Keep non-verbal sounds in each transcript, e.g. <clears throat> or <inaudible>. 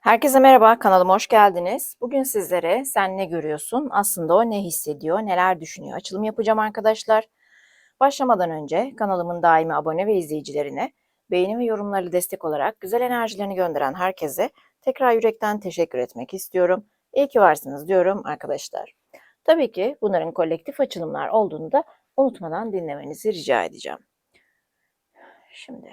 Herkese merhaba, kanalıma hoş geldiniz. Bugün sizlere sen ne görüyorsun, aslında o ne hissediyor, neler düşünüyor açılım yapacağım arkadaşlar. Başlamadan önce kanalımın daimi abone ve izleyicilerine beğeni ve yorumlarıyla destek olarak güzel enerjilerini gönderen herkese tekrar yürekten teşekkür etmek istiyorum. İyi ki varsınız diyorum arkadaşlar. Tabii ki bunların kolektif açılımlar olduğunu da unutmadan dinlemenizi rica edeceğim. Şimdi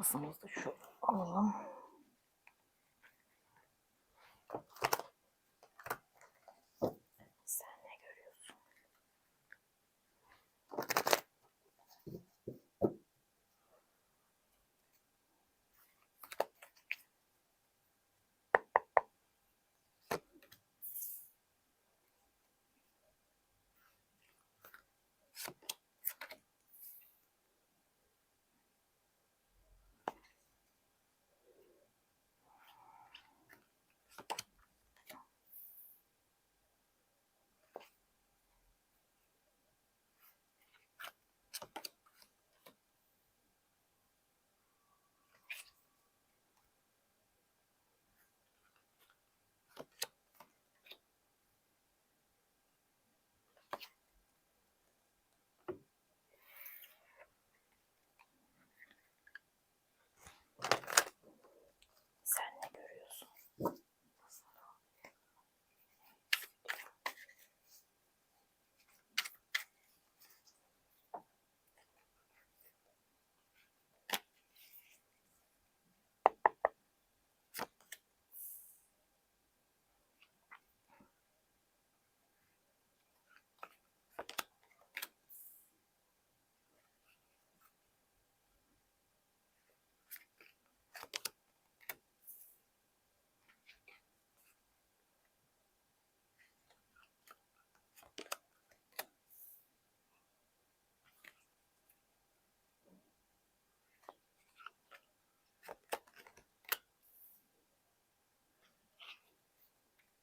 masamızda şu alalım.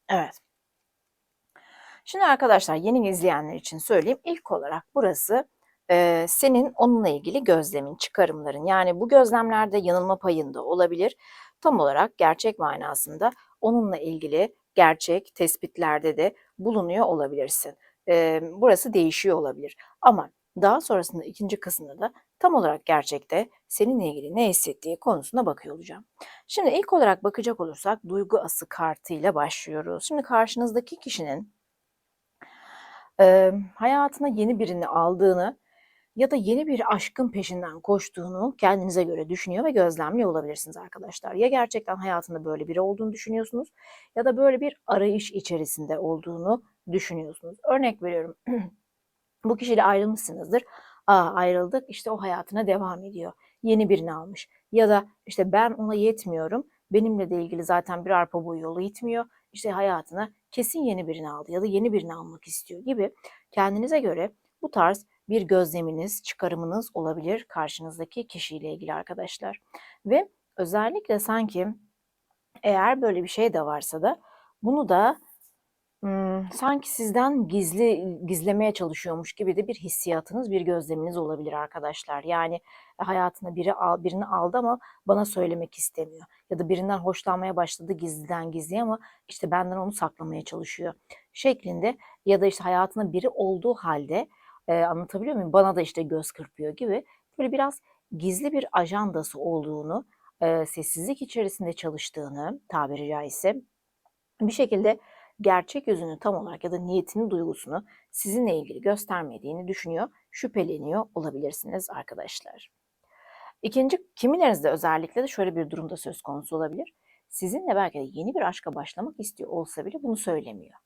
Evet. Şimdi arkadaşlar yeni izleyenler için söyleyeyim. İlk olarak burası e, senin onunla ilgili gözlemin, çıkarımların. Yani bu gözlemlerde yanılma payında olabilir. Tam olarak gerçek manasında onunla ilgili gerçek tespitlerde de bulunuyor olabilirsin. E, burası değişiyor olabilir. Ama daha sonrasında ikinci kısımda da tam olarak gerçekte seninle ilgili ne hissettiği konusuna bakıyor olacağım. Şimdi ilk olarak bakacak olursak duygu ası kartıyla başlıyoruz. Şimdi karşınızdaki kişinin e, hayatına yeni birini aldığını ya da yeni bir aşkın peşinden koştuğunu kendinize göre düşünüyor ve gözlemliyor olabilirsiniz arkadaşlar. Ya gerçekten hayatında böyle biri olduğunu düşünüyorsunuz ya da böyle bir arayış içerisinde olduğunu düşünüyorsunuz. Örnek veriyorum. <clears throat> Bu kişiyle ayrılmışsınızdır. Aa ayrıldık işte o hayatına devam ediyor. Yeni birini almış. Ya da işte ben ona yetmiyorum. Benimle de ilgili zaten bir arpa boyu yolu gitmiyor. İşte hayatına kesin yeni birini aldı ya da yeni birini almak istiyor gibi kendinize göre bu tarz bir gözleminiz, çıkarımınız olabilir karşınızdaki kişiyle ilgili arkadaşlar. Ve özellikle sanki eğer böyle bir şey de varsa da bunu da Imm, sanki sizden gizli gizlemeye çalışıyormuş gibi de bir hissiyatınız, bir gözleminiz olabilir arkadaşlar. Yani, e, hayatına biri al birini aldı ama bana söylemek istemiyor ya da birinden hoşlanmaya başladı gizliden gizliye ama, işte, benden onu saklamaya çalışıyor şeklinde ya da, işte, hayatında biri olduğu halde eee, anlatabiliyor muyum? Bana da, işte, göz kırpıyor gibi böyle biraz gizli bir ajandası olduğunu, eee, sessizlik içerisinde çalıştığını tabiri caizse bir şekilde gerçek yüzünü tam olarak ya da niyetini, duygusunu sizinle ilgili göstermediğini düşünüyor, şüpheleniyor olabilirsiniz arkadaşlar. İkinci, kimilerinizde özellikle de şöyle bir durumda söz konusu olabilir. Sizinle belki de yeni bir aşka başlamak istiyor olsa bile bunu söylemiyor.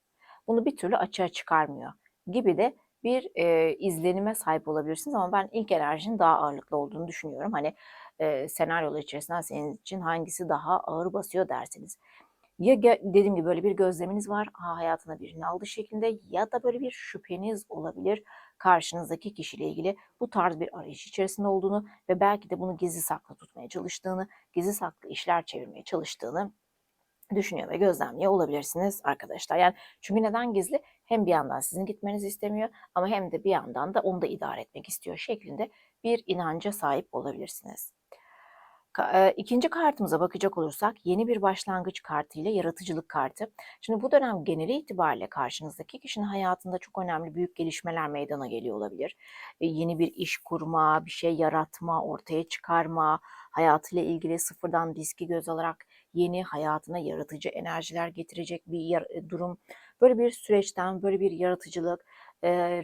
Bunu bir türlü açığa çıkarmıyor gibi de bir e, izlenime sahip olabilirsiniz ama ben ilk enerjinin daha ağırlıklı olduğunu düşünüyorum. Hani e, senaryolar içerisinden senin için hangisi daha ağır basıyor derseniz. Ya dediğim gibi böyle bir gözleminiz var, ha, hayatına birini aldı şeklinde ya da böyle bir şüpheniz olabilir karşınızdaki kişiyle ilgili bu tarz bir arayış içerisinde olduğunu ve belki de bunu gizli saklı tutmaya çalıştığını, gizli saklı işler çevirmeye çalıştığını düşünüyor ve gözlemliyor olabilirsiniz arkadaşlar. Yani çünkü neden gizli? Hem bir yandan sizin gitmenizi istemiyor ama hem de bir yandan da onu da idare etmek istiyor şeklinde bir inanca sahip olabilirsiniz. İkinci kartımıza bakacak olursak yeni bir başlangıç kartı ile yaratıcılık kartı. Şimdi bu dönem geneli itibariyle karşınızdaki kişinin hayatında çok önemli büyük gelişmeler meydana geliyor olabilir. E, Yeni bir iş kurma, bir şey yaratma, ortaya çıkarma, hayatıyla ilgili sıfırdan riski göz alarak yeni hayatına yaratıcı enerjiler getirecek bir e, durum. Böyle bir süreçten, böyle bir yaratıcılık,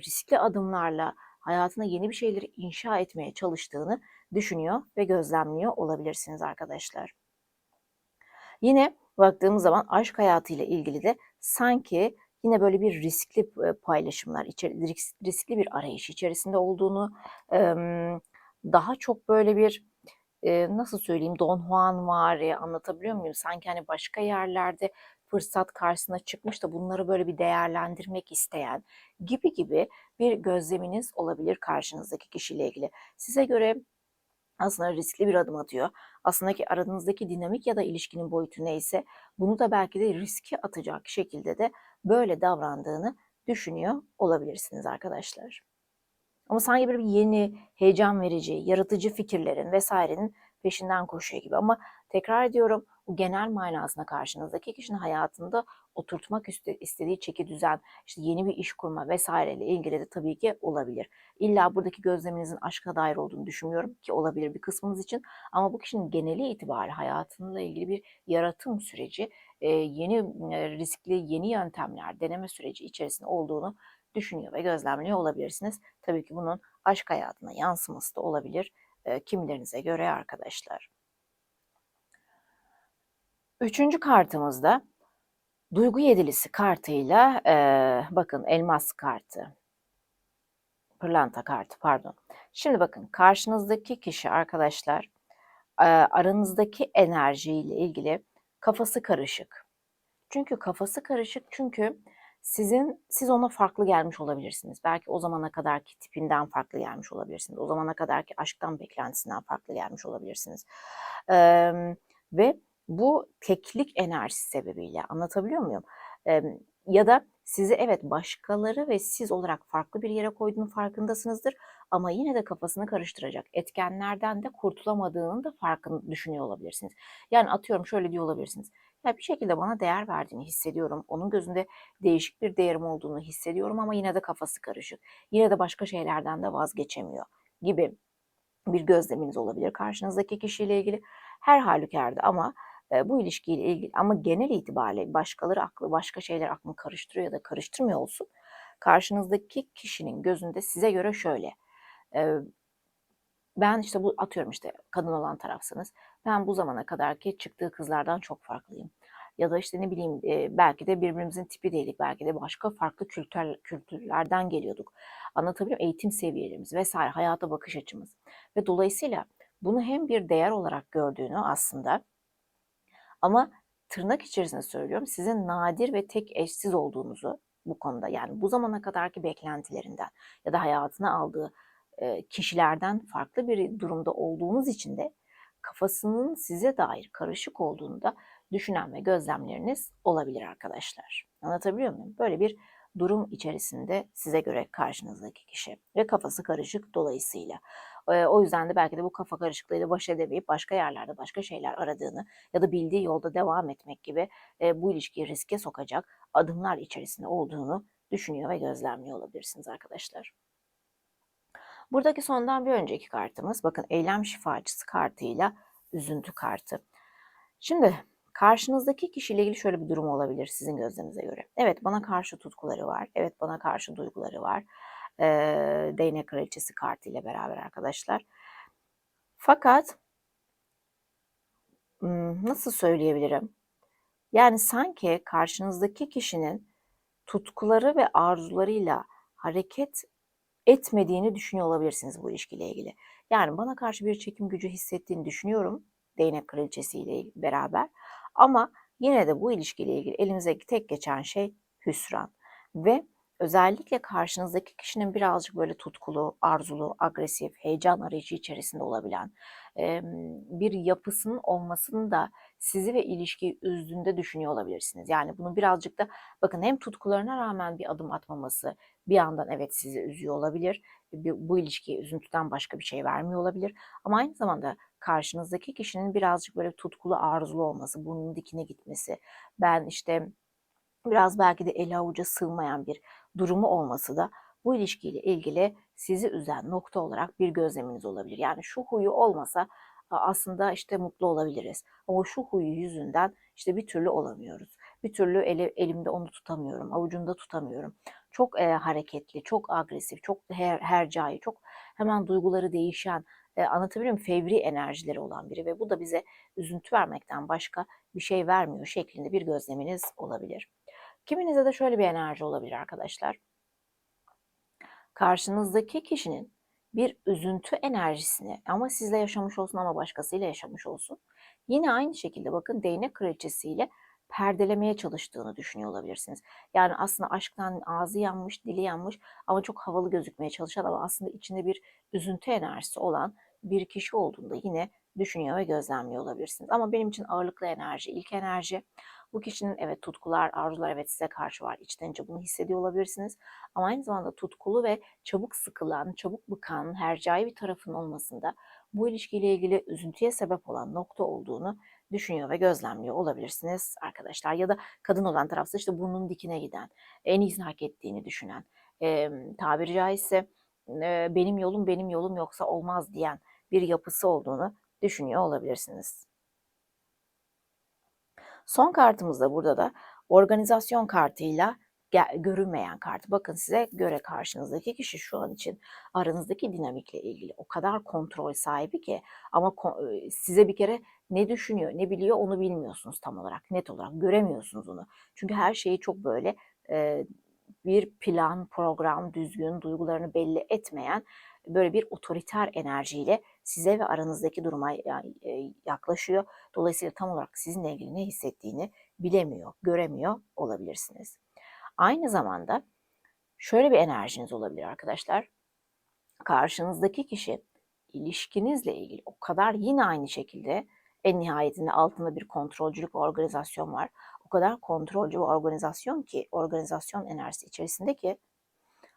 riskli adımlarla hayatına yeni bir şeyleri inşa etmeye çalıştığını düşünüyor ve gözlemliyor olabilirsiniz arkadaşlar. Yine baktığımız zaman aşk hayatıyla ilgili de sanki yine böyle bir riskli e, paylaşımlar, riskli bir arayış içerisinde olduğunu, daha çok böyle bir e, nasıl söyleyeyim Don Juan var ya anlatabiliyor muyum? Sanki hani başka yerlerde fırsat karşısına çıkmış da bunları böyle bir değerlendirmek isteyen gibi gibi bir gözleminiz olabilir karşınızdaki kişiyle ilgili. Size göre aslında riskli bir adım atıyor. Aslında ki aranızdaki dinamik ya da ilişkinin boyutu neyse bunu da belki de riske atacak şekilde de böyle davrandığını düşünüyor olabilirsiniz arkadaşlar. Ama sanki bir yeni, heyecan verici, yaratıcı fikirlerin vesairenin peşinden koşuyor gibi. Ama tekrar ediyorum bu genel manasına karşınızdaki kişinin hayatında oturtmak iste- istediği çeki düzen, işte yeni bir iş kurma vesaireyle ilgili de tabii ki olabilir. İlla buradaki gözleminizin aşka dair olduğunu düşünmüyorum ki olabilir bir kısmınız için. Ama bu kişinin geneli itibariyle hayatıyla ilgili bir yaratım süreci, e, yeni e, riskli yeni yöntemler, deneme süreci içerisinde olduğunu düşünüyor ve gözlemliyor olabilirsiniz. Tabii ki bunun aşk hayatına yansıması da olabilir e, kimilerinize göre arkadaşlar. Üçüncü kartımızda duygu yedilisi kartıyla e, bakın elmas kartı, pırlanta kartı pardon. Şimdi bakın karşınızdaki kişi arkadaşlar e, aranızdaki enerjiyle ilgili kafası karışık. Çünkü kafası karışık çünkü sizin siz ona farklı gelmiş olabilirsiniz. Belki o zamana kadarki tipinden farklı gelmiş olabilirsiniz. O zamana kadarki aşktan beklentisinden farklı gelmiş olabilirsiniz. Ee, ve bu teklik enerjisi sebebiyle anlatabiliyor muyum? Ya da sizi evet başkaları ve siz olarak farklı bir yere koyduğunun farkındasınızdır ama yine de kafasını karıştıracak etkenlerden de kurtulamadığını da farkını düşünüyor olabilirsiniz. Yani atıyorum şöyle diyor olabilirsiniz. Ya bir şekilde bana değer verdiğini hissediyorum. Onun gözünde değişik bir değerim olduğunu hissediyorum ama yine de kafası karışık. Yine de başka şeylerden de vazgeçemiyor gibi bir gözleminiz olabilir karşınızdaki kişiyle ilgili. Her halükarda ama bu ilişkiyle ilgili ama genel itibariyle başkaları aklı başka şeyler aklını karıştırıyor ya da karıştırmıyor olsun. Karşınızdaki kişinin gözünde size göre şöyle. Ben işte bu atıyorum işte kadın olan tarafsınız. Ben bu zamana kadarki çıktığı kızlardan çok farklıyım. Ya da işte ne bileyim belki de birbirimizin tipi değildik. Belki de başka farklı kültür, kültürlerden geliyorduk. Anlatabiliyor muyum? Eğitim seviyelerimiz vesaire, hayata bakış açımız. Ve dolayısıyla bunu hem bir değer olarak gördüğünü aslında ama tırnak içerisinde söylüyorum sizin nadir ve tek eşsiz olduğunuzu bu konuda yani bu zamana kadarki beklentilerinden ya da hayatına aldığı kişilerden farklı bir durumda olduğunuz için de kafasının size dair karışık olduğunu da düşünen ve gözlemleriniz olabilir arkadaşlar. Anlatabiliyor muyum? Böyle bir durum içerisinde size göre karşınızdaki kişi ve kafası karışık dolayısıyla. O yüzden de belki de bu kafa karışıklığıyla baş edemeyip başka yerlerde başka şeyler aradığını ya da bildiği yolda devam etmek gibi bu ilişkiyi riske sokacak adımlar içerisinde olduğunu düşünüyor ve gözlemliyor olabilirsiniz arkadaşlar. Buradaki sondan bir önceki kartımız bakın eylem şifacısı kartıyla üzüntü kartı. Şimdi karşınızdaki kişiyle ilgili şöyle bir durum olabilir sizin gözlerinize göre. Evet bana karşı tutkuları var. Evet bana karşı duyguları var. Ee, değnek kraliçesi kartı ile beraber arkadaşlar. Fakat nasıl söyleyebilirim? Yani sanki karşınızdaki kişinin tutkuları ve arzularıyla hareket etmediğini düşünüyor olabilirsiniz bu ilişkiyle ilgili. Yani bana karşı bir çekim gücü hissettiğini düşünüyorum değnek kraliçesiyle beraber. Ama yine de bu ilişkiyle ilgili elimize tek geçen şey hüsran. Ve özellikle karşınızdaki kişinin birazcık böyle tutkulu, arzulu, agresif, heyecan arayışı içerisinde olabilen bir yapısının olmasını da sizi ve ilişkiyi üzdüğünde düşünüyor olabilirsiniz. Yani bunu birazcık da bakın hem tutkularına rağmen bir adım atmaması bir yandan evet sizi üzüyor olabilir. Bu ilişkiye üzüntüden başka bir şey vermiyor olabilir. Ama aynı zamanda karşınızdaki kişinin birazcık böyle tutkulu, arzulu olması, burnunun dikine gitmesi, ben işte biraz belki de eli avuca sığmayan bir durumu olması da bu ilişkiyle ilgili sizi üzen nokta olarak bir gözleminiz olabilir. Yani şu huyu olmasa aslında işte mutlu olabiliriz. Ama şu huyu yüzünden işte bir türlü olamıyoruz. Bir türlü eli, elimde onu tutamıyorum, avucumda tutamıyorum. Çok e, hareketli, çok agresif, çok her, hercai, çok hemen duyguları değişen, e, anlatabiliyor muyum? Fevri enerjileri olan biri ve bu da bize üzüntü vermekten başka bir şey vermiyor şeklinde bir gözleminiz olabilir. Kiminizde de şöyle bir enerji olabilir arkadaşlar. Karşınızdaki kişinin bir üzüntü enerjisini ama sizle yaşamış olsun ama başkasıyla yaşamış olsun. Yine aynı şekilde bakın değnek kraliçesiyle perdelemeye çalıştığını düşünüyor olabilirsiniz. Yani aslında aşktan ağzı yanmış, dili yanmış ama çok havalı gözükmeye çalışan ama aslında içinde bir üzüntü enerjisi olan bir kişi olduğunda yine düşünüyor ve gözlemliyor olabilirsiniz. Ama benim için ağırlıklı enerji, ilk enerji bu kişinin evet tutkular, arzular evet size karşı var. İçten içe bunu hissediyor olabilirsiniz. Ama aynı zamanda tutkulu ve çabuk sıkılan, çabuk bıkan, hercai bir tarafın olmasında bu ilişkiyle ilgili üzüntüye sebep olan nokta olduğunu düşünüyor ve gözlemliyor olabilirsiniz arkadaşlar. Ya da kadın olan tarafta işte burnun dikine giden, en iyisini hak ettiğini düşünen, e, tabiri caizse e, benim yolum benim yolum yoksa olmaz diyen bir yapısı olduğunu düşünüyor olabilirsiniz. Son kartımızda burada da organizasyon kartıyla görünmeyen kart. Bakın size göre karşınızdaki kişi şu an için aranızdaki dinamikle ilgili o kadar kontrol sahibi ki ama size bir kere ne düşünüyor, ne biliyor onu bilmiyorsunuz tam olarak, net olarak göremiyorsunuz onu. Çünkü her şeyi çok böyle bir plan, program, düzgün, duygularını belli etmeyen böyle bir otoriter enerjiyle size ve aranızdaki duruma yaklaşıyor. Dolayısıyla tam olarak sizinle ilgili ne hissettiğini bilemiyor, göremiyor olabilirsiniz. Aynı zamanda şöyle bir enerjiniz olabilir arkadaşlar. Karşınızdaki kişi ilişkinizle ilgili o kadar yine aynı şekilde en nihayetinde altında bir kontrolcülük organizasyon var. O kadar kontrolcü ve organizasyon ki, organizasyon enerjisi içerisinde ki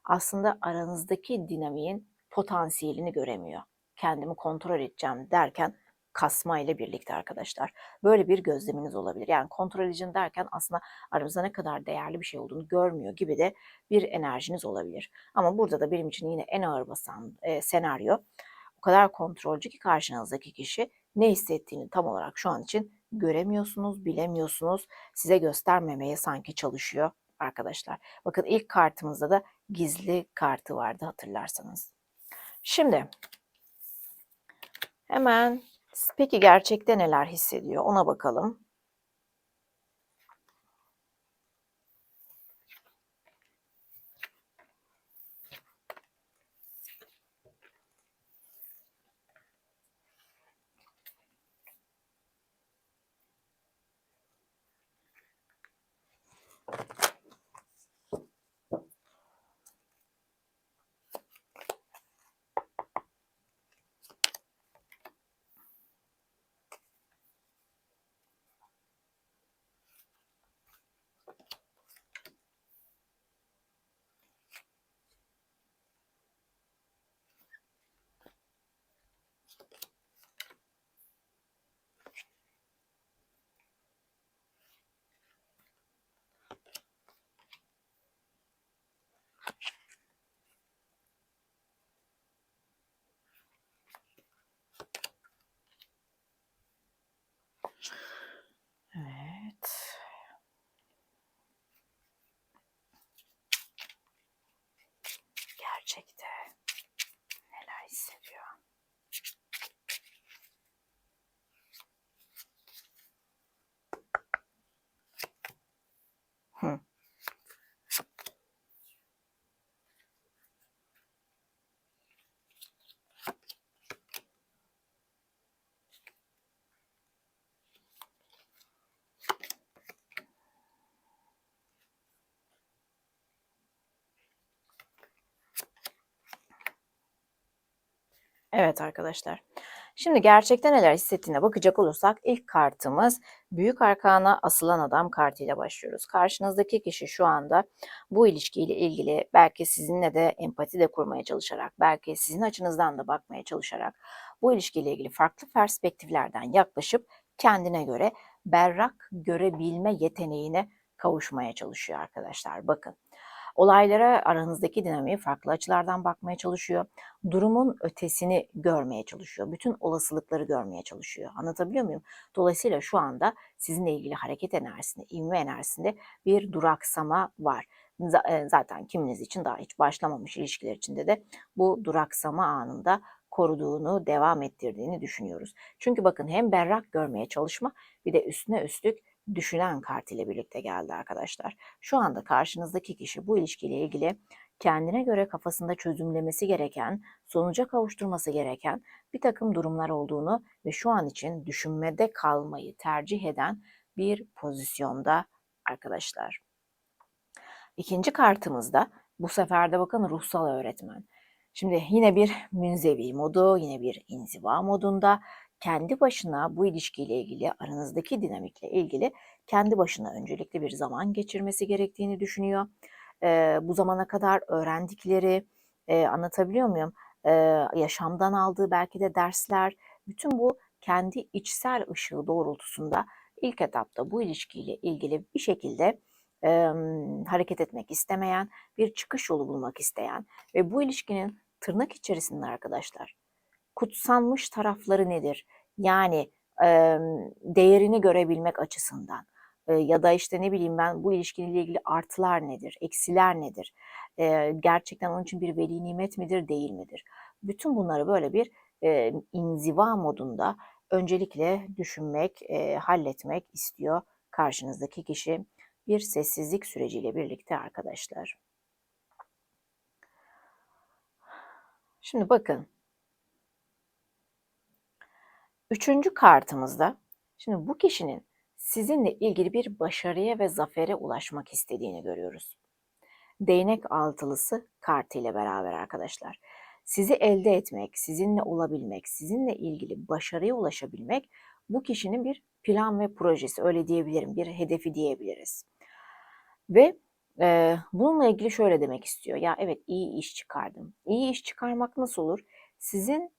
aslında aranızdaki dinamiğin potansiyelini göremiyor. Kendimi kontrol edeceğim derken kasma ile birlikte arkadaşlar. Böyle bir gözleminiz olabilir. Yani kontrol edeceğim derken aslında aranızda ne kadar değerli bir şey olduğunu görmüyor gibi de bir enerjiniz olabilir. Ama burada da benim için yine en ağır basan e, senaryo o kadar kontrolcü ki karşınızdaki kişi ne hissettiğini tam olarak şu an için göremiyorsunuz, bilemiyorsunuz. Size göstermemeye sanki çalışıyor arkadaşlar. Bakın ilk kartımızda da gizli kartı vardı hatırlarsanız. Şimdi hemen peki gerçekte neler hissediyor ona bakalım. çekti. Evet arkadaşlar. Şimdi gerçekten neler hissettiğine bakacak olursak ilk kartımız Büyük Arkana Asılan Adam kartıyla başlıyoruz. Karşınızdaki kişi şu anda bu ilişkiyle ilgili belki sizinle de empati de kurmaya çalışarak, belki sizin açınızdan da bakmaya çalışarak bu ilişkiyle ilgili farklı perspektiflerden yaklaşıp kendine göre berrak görebilme yeteneğine kavuşmaya çalışıyor arkadaşlar. Bakın Olaylara aranızdaki dinamiği farklı açılardan bakmaya çalışıyor. Durumun ötesini görmeye çalışıyor. Bütün olasılıkları görmeye çalışıyor. Anlatabiliyor muyum? Dolayısıyla şu anda sizinle ilgili hareket enerjisinde, ivme enerjisinde bir duraksama var. E, zaten kiminiz için daha hiç başlamamış ilişkiler içinde de bu duraksama anında koruduğunu, devam ettirdiğini düşünüyoruz. Çünkü bakın hem berrak görmeye çalışma bir de üstüne üstlük düşünen kart ile birlikte geldi arkadaşlar. Şu anda karşınızdaki kişi bu ilişkiyle ilgili kendine göre kafasında çözümlemesi gereken, sonuca kavuşturması gereken bir takım durumlar olduğunu ve şu an için düşünmede kalmayı tercih eden bir pozisyonda arkadaşlar. İkinci kartımızda bu sefer de bakın ruhsal öğretmen. Şimdi yine bir münzevi modu, yine bir inziva modunda kendi başına bu ilişkiyle ilgili, aranızdaki dinamikle ilgili kendi başına öncelikli bir zaman geçirmesi gerektiğini düşünüyor. E, bu zamana kadar öğrendikleri, e, anlatabiliyor muyum? E, yaşamdan aldığı belki de dersler, bütün bu kendi içsel ışığı doğrultusunda ilk etapta bu ilişkiyle ilgili bir şekilde e, hareket etmek istemeyen, bir çıkış yolu bulmak isteyen ve bu ilişkinin tırnak içerisinde arkadaşlar kutsanmış tarafları nedir? Yani e, değerini görebilmek açısından e, ya da işte ne bileyim ben bu ilişkiyle ilgili artılar nedir, eksiler nedir? E, gerçekten onun için bir veli nimet midir, değil midir? Bütün bunları böyle bir e, inziva modunda öncelikle düşünmek, e, halletmek istiyor karşınızdaki kişi bir sessizlik süreciyle birlikte arkadaşlar. Şimdi bakın Üçüncü kartımızda şimdi bu kişinin sizinle ilgili bir başarıya ve zafere ulaşmak istediğini görüyoruz. Değnek altılısı kartı ile beraber arkadaşlar. Sizi elde etmek, sizinle olabilmek, sizinle ilgili başarıya ulaşabilmek bu kişinin bir plan ve projesi öyle diyebilirim, bir hedefi diyebiliriz. Ve e, bununla ilgili şöyle demek istiyor. Ya evet iyi iş çıkardım. İyi iş çıkarmak nasıl olur? Sizin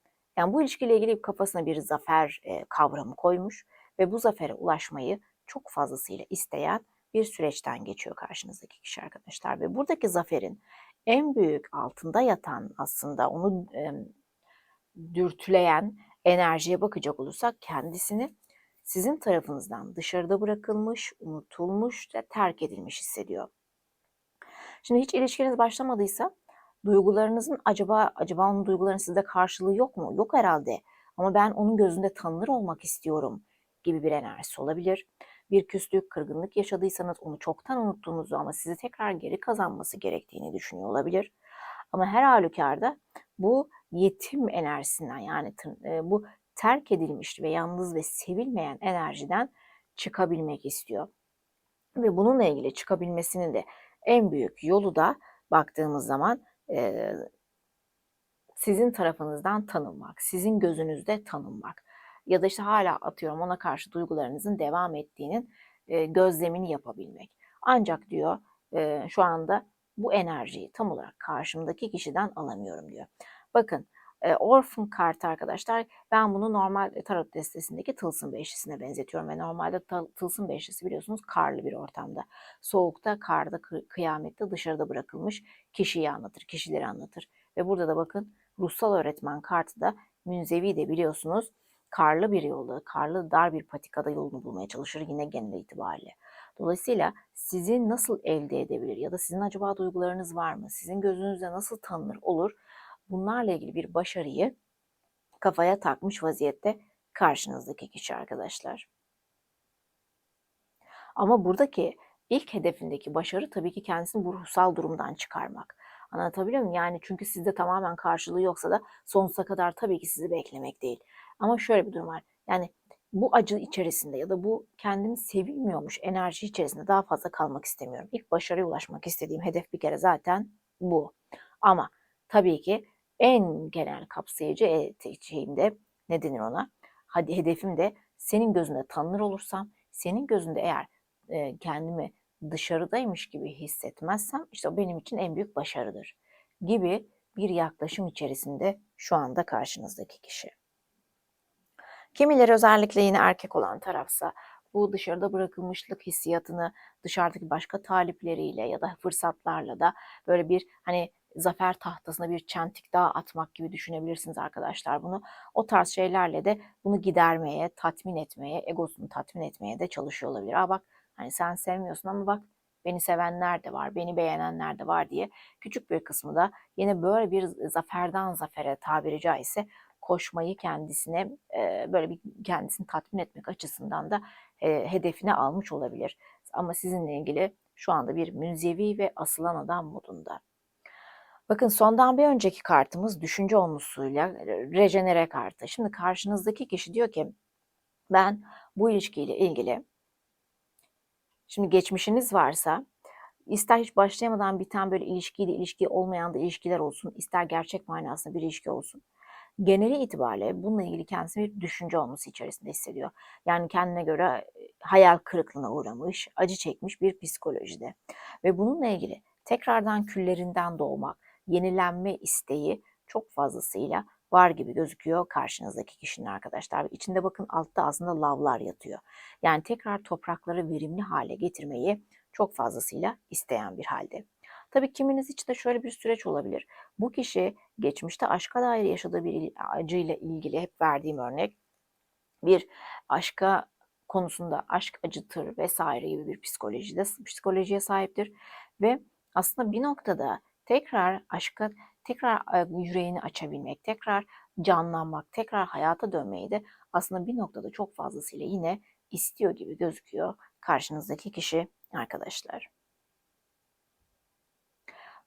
yani bu ilişkiyle ilgili kafasına bir zafer e, kavramı koymuş ve bu zafere ulaşmayı çok fazlasıyla isteyen bir süreçten geçiyor karşınızdaki kişi arkadaşlar. Ve buradaki zaferin en büyük altında yatan aslında onu e, dürtüleyen enerjiye bakacak olursak kendisini sizin tarafınızdan dışarıda bırakılmış, unutulmuş ve terk edilmiş hissediyor. Şimdi hiç ilişkiniz başlamadıysa duygularınızın acaba acaba onun duygularının sizde karşılığı yok mu? Yok herhalde. Ama ben onun gözünde tanınır olmak istiyorum gibi bir enerjisi olabilir. Bir küslük, kırgınlık yaşadıysanız onu çoktan unuttuğunuzu ama sizi tekrar geri kazanması gerektiğini düşünüyor olabilir. Ama her halükarda bu yetim enerjisinden yani e, bu terk edilmiş ve yalnız ve sevilmeyen enerjiden çıkabilmek istiyor. Ve bununla ilgili çıkabilmesinin de en büyük yolu da baktığımız zaman e, sizin tarafınızdan tanınmak, sizin gözünüzde tanınmak ya da işte hala atıyorum ona karşı duygularınızın devam ettiğinin e, gözlemini yapabilmek. Ancak diyor e, şu anda bu enerjiyi tam olarak karşımdaki kişiden alamıyorum diyor. Bakın Orphan kartı arkadaşlar ben bunu normal tarot destesindeki tılsım beşlisine benzetiyorum ve normalde tılsım beşlisi biliyorsunuz karlı bir ortamda. Soğukta, karda, kıyamette dışarıda bırakılmış kişiyi anlatır, kişileri anlatır. Ve burada da bakın ruhsal öğretmen kartı da münzevi de biliyorsunuz karlı bir yolda, karlı dar bir patikada yolunu bulmaya çalışır yine genel itibariyle. Dolayısıyla sizi nasıl elde edebilir ya da sizin acaba duygularınız var mı? Sizin gözünüzde nasıl tanınır olur? Bunlarla ilgili bir başarıyı kafaya takmış vaziyette karşınızdaki kişi arkadaşlar. Ama buradaki ilk hedefindeki başarı tabii ki kendisini bu ruhsal durumdan çıkarmak. Anlatabiliyor muyum? Yani çünkü sizde tamamen karşılığı yoksa da sonsuza kadar tabii ki sizi beklemek değil. Ama şöyle bir durum var. Yani bu acı içerisinde ya da bu kendimi sevilmiyormuş enerji içerisinde daha fazla kalmak istemiyorum. İlk başarıya ulaşmak istediğim hedef bir kere zaten bu. Ama tabii ki en genel kapsayıcı e, şeyimde ne denir ona? Hadi hedefim de senin gözünde tanınır olursam, senin gözünde eğer e, kendimi dışarıdaymış gibi hissetmezsem işte o benim için en büyük başarıdır gibi bir yaklaşım içerisinde şu anda karşınızdaki kişi. Kimileri özellikle yine erkek olan tarafsa bu dışarıda bırakılmışlık hissiyatını dışarıdaki başka talipleriyle ya da fırsatlarla da böyle bir hani zafer tahtasına bir çentik daha atmak gibi düşünebilirsiniz arkadaşlar bunu. O tarz şeylerle de bunu gidermeye, tatmin etmeye, egosunu tatmin etmeye de çalışıyor olabilir. Aa bak hani sen sevmiyorsun ama bak beni sevenler de var, beni beğenenler de var diye küçük bir kısmı da yine böyle bir zaferden zafere tabiri caizse koşmayı kendisine böyle bir kendisini tatmin etmek açısından da hedefine almış olabilir. Ama sizinle ilgili şu anda bir münzevi ve asılan adam modunda. Bakın sondan bir önceki kartımız düşünce olmuşsuyla rejenere kartı. Şimdi karşınızdaki kişi diyor ki ben bu ilişkiyle ilgili şimdi geçmişiniz varsa ister hiç başlayamadan biten böyle ilişkiyle ilişki olmayan da ilişkiler olsun, ister gerçek manasında bir ilişki olsun geneli itibariyle bununla ilgili kendisi bir düşünce olması içerisinde hissediyor. Yani kendine göre hayal kırıklığına uğramış, acı çekmiş bir psikolojide. Ve bununla ilgili tekrardan küllerinden doğmak, yenilenme isteği çok fazlasıyla var gibi gözüküyor karşınızdaki kişinin arkadaşlar. İçinde bakın altta aslında lavlar yatıyor. Yani tekrar toprakları verimli hale getirmeyi çok fazlasıyla isteyen bir halde. Tabii kiminiz için de şöyle bir süreç olabilir. Bu kişi geçmişte aşka dair yaşadığı bir acıyla ilgili hep verdiğim örnek bir aşka konusunda aşk acıtır vesaire gibi bir psikolojide psikolojiye sahiptir ve aslında bir noktada tekrar aşka tekrar yüreğini açabilmek, tekrar canlanmak, tekrar hayata dönmeyi de aslında bir noktada çok fazlasıyla yine istiyor gibi gözüküyor karşınızdaki kişi arkadaşlar.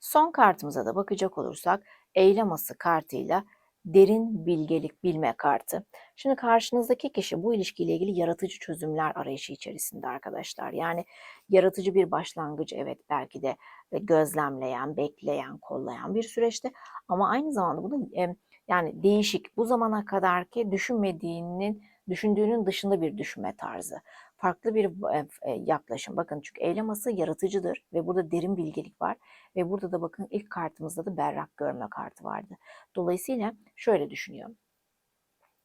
Son kartımıza da bakacak olursak eylem kartıyla derin bilgelik bilme kartı. Şimdi karşınızdaki kişi bu ilişkiyle ilgili yaratıcı çözümler arayışı içerisinde arkadaşlar. Yani yaratıcı bir başlangıcı evet belki de gözlemleyen, bekleyen, kollayan bir süreçte ama aynı zamanda bunu yani değişik bu zamana kadar ki düşünmediğinin düşündüğünün dışında bir düşünme tarzı farklı bir yaklaşım. Bakın çünkü eyleması yaratıcıdır ve burada derin bilgelik var. Ve burada da bakın ilk kartımızda da berrak görme kartı vardı. Dolayısıyla şöyle düşünüyorum.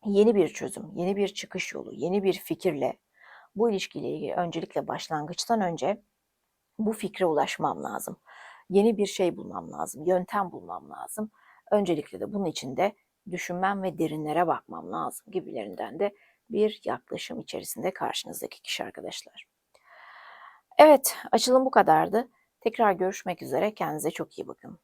Yeni bir çözüm, yeni bir çıkış yolu, yeni bir fikirle bu ilişkiyle ilgili öncelikle başlangıçtan önce bu fikre ulaşmam lazım. Yeni bir şey bulmam lazım, yöntem bulmam lazım. Öncelikle de bunun için de düşünmem ve derinlere bakmam lazım gibilerinden de bir yaklaşım içerisinde karşınızdaki kişi arkadaşlar. Evet, açılım bu kadardı. Tekrar görüşmek üzere. Kendinize çok iyi bakın.